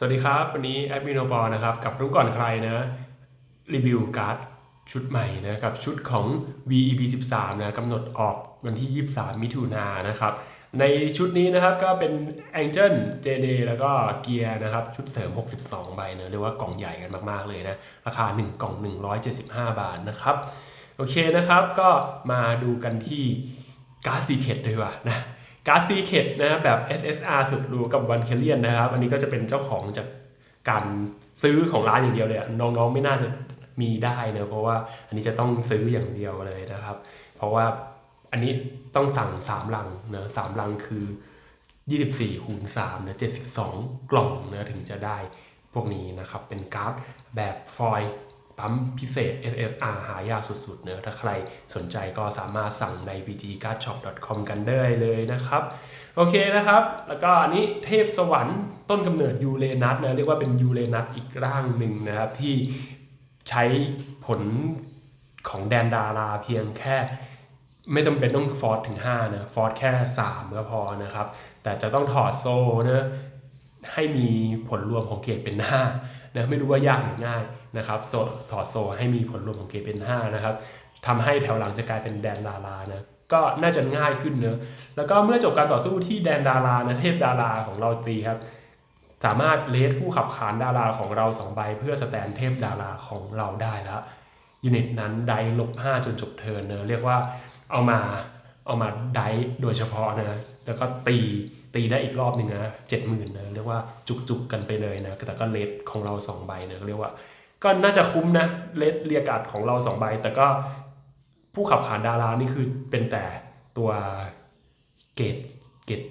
สวัสดีครับ วันนี้แอดมินโอปอนะครับกับรู้ก่อนใครนะรีวิวการ์ดชุดใหม่นะกับชุดของ VEB 13นะกำหนดออกวันที่ 23 มิถุนายนนะครับ ในชุดนี้นะครับก็เป็น Angel JD แล้วก็เกียร์นะครับ ชุดเสริม 62 ใบเนะเรียกว่ากล่องใหญ่กันมาก ๆ เลยนะ ราคา 1 กล่อง 175 บาทนะครับ โอเคนะครับก็มาดูกันที่การ์ดซีเคดเลยดีกว่านะ การ์ดซีเคดนะแบบ SSR สุดหรูกับวันเคเลียนนะครับ อันนี้ก็จะเป็นเจ้าของจากการซื้อของร้านอย่างเดียวเลยน้องๆไม่น่าจะมีได้เนะเพราะว่าอันนี้จะต้องซื้ออย่างเดียวเลยนะครับ เพราะว่าอันนี้ต้องสั่ง3ลังเนะสามลังคือ 24คูณ3นะ72 กล่องนะถึงจะได้พวกนี้นะครับ เป็นการ์ดแบบฟอยล์ ปั๊มพิเศษ FFR หายากสุดๆเนอะถ้าใครสนใจก็สามารถสั่งใน vgcardshop.com กันได้เลยนะครับ โอเคนะครับ แล้วก็อันนี้เทพสวรรค์ต้นกำเนิดยูเรนัสนะเรียกว่าเป็นยูเรนัสอีกร่างหนึ่งนะครับที่ใช้ผลของแดนดาราเพียงแค่ไม่จำเป็นต้องฟอร์สถึง5นะฟอร์สแค่ 3 ก็พอนะครับ แต่จะต้องถอดโซ่นะให้มีผลรวมของเกรดเป็น 5 นะไม่รู้ว่ายากหรือง่ายนะครับโซ่ถอดโซ่ให้มีผลรวมของเกเป็น 5 นะครับทำให้แถวหลังจะกลายเป็นแดนดารานะก็น่าจะง่ายขึ้นเนอะแล้วก็เมื่อจบการต่อสู้ที่แดนดารานะเทพดาราของเราตีครับสามารถเลสผู้ขับขานดาราของเรา2ใบเพื่อสแตนเทพดาราของเราได้แล้วยูนิตนั้นได้ลบ5จนจบเทิร์นเนอะเรียกว่าเอามาเอามาได้โดยเฉพาะนะแล้วก็ตี ตีได้อีกรอบหนึ่งนะเจ็ดหมื่นนะเรียกว่าจุกๆกันไปเลยนะแต่ก็เลสของเรา2ใบเนะเรียกว่า ก็น่าจะคุ้มนะเลสเรียกาดของเรา2ใบ แต่ก็ผู้ขับขานดารานี่คือเป็นแต่ตัวเกรดเกรด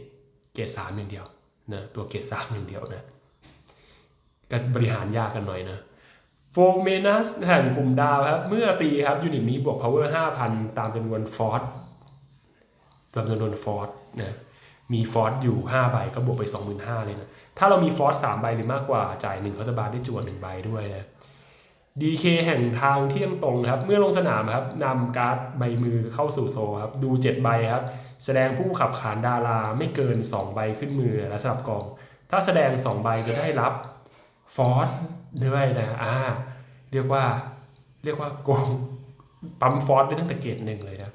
เกรดสามอย่างเดียวนะตัวเกรดสามอย่างเดียวนะก็บริหารยากกันหน่อยนะโฟเมนัสแห่งกลุ่มดาวครับ เมื่อตีครับยูนิตนี้บวก power 5,000 ตามจำนวนฟอร์สตามจำนวนฟอร์สนะ มีฟอร์สอยู่5ใบก็บวกไป 25,000เลยนะถ้าเรามีฟอร์ส3ใบหรือมากกว่าจ่าย1เคาน์เตอร์บาร์ได้จวน1ใบด้วยนะ DK แห่งทางเที่ยงตรงครับ เมื่อลงสนามครับนำการ์ดใบมือเข้าสู่โซครับ ดู 7 ใบครับ แสดงผู้ขับขานดาราไม่เกิน 2 ใบขึ้นมือและสลับกอง ถ้าแสดง 2 ใบจะได้รับฟอร์สด้วยนะอ่าเรียกว่าเรียกว่าโกงปั๊มฟอร์สได้ตั้งแต่เกรดหนึ่งเลยนะ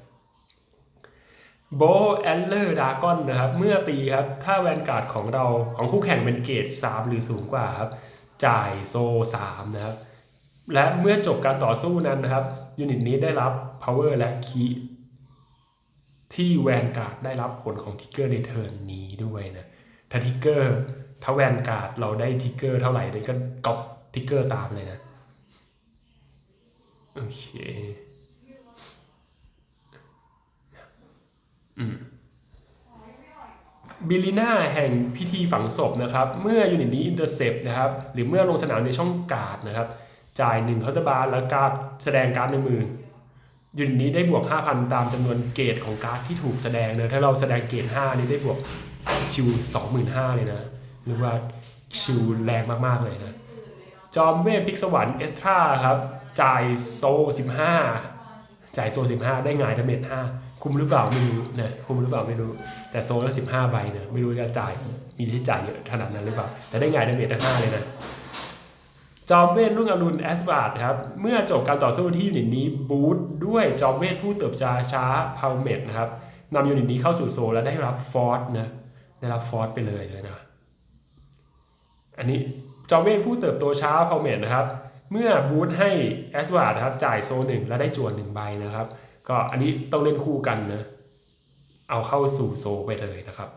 โบแอนเลอร์ดากอนนะครับ เมื่อตีครับ ถ้าแวนการ์ดของเราของคู่แข่งเป็นเกรด3หรือสูงกว่าครับ จ่ายโซ 3 นะครับ และเมื่อจบการต่อสู้นั้นนะครับ ยูนิตนี้ได้รับ power และคีที่แวนการ์ดได้รับผลของทิกเกอร์ในเทิร์นนี้ด้วยนะถ้าทิกเกอร์ถ้าแวนการ์ดเราได้ทิกเกอร์เท่าไหร่เลยก็ก๊อปทิกเกอร์ตามเลยนะ โอเคอืม บิลิน่าแห่งพิธีฝังศพนะครับ เมื่อยูนิตนี้อินเตอร์เซปนะครับ หรือเมื่อลงสนามในช่องการ์ดนะครับ จ่าย1เคาน์เตอร์บาร์แล้วการ์ดแสดงการ์ดในมือยูนิตนี้ได้บวก 5,000 ตามจำนวนเกรดของการ์ดที่ถูกแสดงเนอะถ้าเราแสดงเกรด5นี่ได้บวกชิว25,000เลยนะหรือว่าชิวแรงมากๆเลยนะจอมเวทพิกสวรรค์เอสตราครับ จ่ายโซ 15 จ่ายโซ 15 ได้งายดาเมจ5 คุ้มหรือเปล่าไม่รู้นะคุ้มหรือเปล่าไม่รู้ แต่โซละ15ใบเนะไม่รู้จะจ่ายมีที่จ่ายเยอะขนาดนั้นหรือเปล่า แต่ได้หงายดาเมจ5เลยนะจอมเวทรุ่งอรุณแอสบาร์ดครับ เมื่อจบการต่อสู้ที่ยูนิตนี้บูทด้วยจอมเวทผู้เติบช้าช้าพาวเมดนะครับนำยูนิตนี้เข้าสู่โซลและได้รับฟอร์สนะได้รับฟอร์สไปเลยเลยนะอันนี้จอมเวทผู้เติบโตช้าพาวเมดนะครับ เมื่อบูทให้แอสบาร์ดครับจ่ายโซหนึ่งและได้จวนหนึ่งใบนะครับ ก็อันนี้ต้องเล่นคู่กันนะ เอาเข้าสู่โซไปเลยนะครับ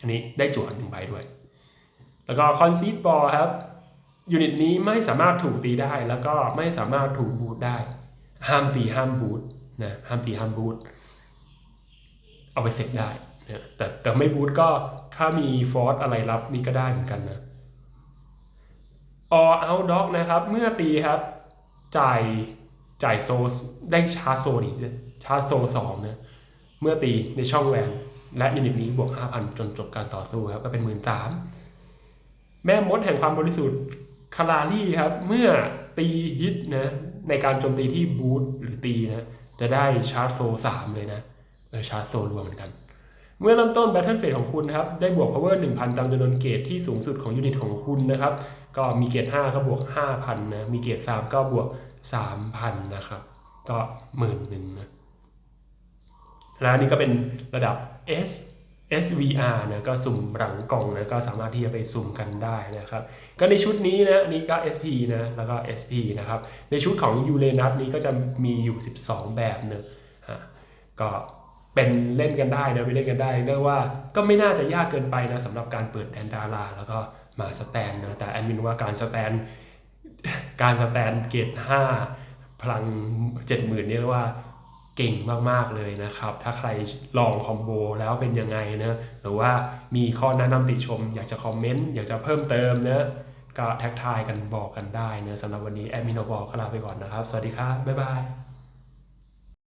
อันนี้ได้จวหนึ่งใบด้วย แล้วก็คอนซีดบอลครับยูนิตนี้ไม่สามารถถูกตีได้ แล้วก็ไม่สามารถถูกบูทได้ ห้ามตีห้ามบูทนะห้ามตีห้ามบูทเอาไปเสร็จได้นะแต่แต่ไม่บูทก็ถ้ามีฟอร์สอะไรรับนี่ก็ได้เหมือนกันนะออเอาด็อกนะครับ เมื่อตีครับ จ่าย จ่ายโซได้ชาร์จโซนี่ชาร์จโซสองนะเมื่อตีในช่องแวนและยูนิตนี้บวก 5,000 จนจบการต่อสู้ครับก็เป็นหมื่นสามแม่มดแห่งความบริสุทธิ์คาราลี่ครับ เมื่อตีฮิตนะในการโจมตีที่บูทหรือตีนะจะได้ชาร์จโซสามเลยนะเออชาร์จโซรวมเหมือนกัน เมื่อเริ่มต้น Battle Phase ของคุณนะครับ ได้บวก Power 1,000ตามจำนวนเกรดที่สูงสุดของยูนิตของคุณนะครับ ก็มีเกรด5ก็บวก 5,000นะมีเกรด3ก็บวก 3,000นนะครับ ก็หมื่นหนึ่งนะแล้วนนี้ก็เป็นระดับ S SVR นะก็สุ่มหลังกล่องนะก็สามารถที่จะไปสุ่มกันได้นะครับ ก็ในชุดนี้นะนี่ก็ SP นะแล้วก็ SP นะครับ ในชุดของยูเรนัสนี้ก็จะมีอยู่ 12 แบบเนอะอะก็เป็นเล่นกันได้นะไปเล่นกันได้เรียกว่าก็ไม่น่าจะยากเกินไปนะสำหรับการเปิดแดนดาราแล้วก็มาสแตนนะแต่แอดมินว่าการสแตน การสแตนเกต5พลัง 70,000นี่เรียกว่าเก่งมาก ๆ เลยนะครับ ถ้าใครลองคอมโบแล้วเป็นยังไงนะหรือว่ามีข้อแนะนำติชม อยากจะคอมเมนต์ อยากจะเพิ่มเติมนะก็แท็กทายกันบอกกันได้นะสำหรับวันนี้แอดมินโนบอกลาไปก่อนนะครับ สวัสดีครับ บ๊ายบาย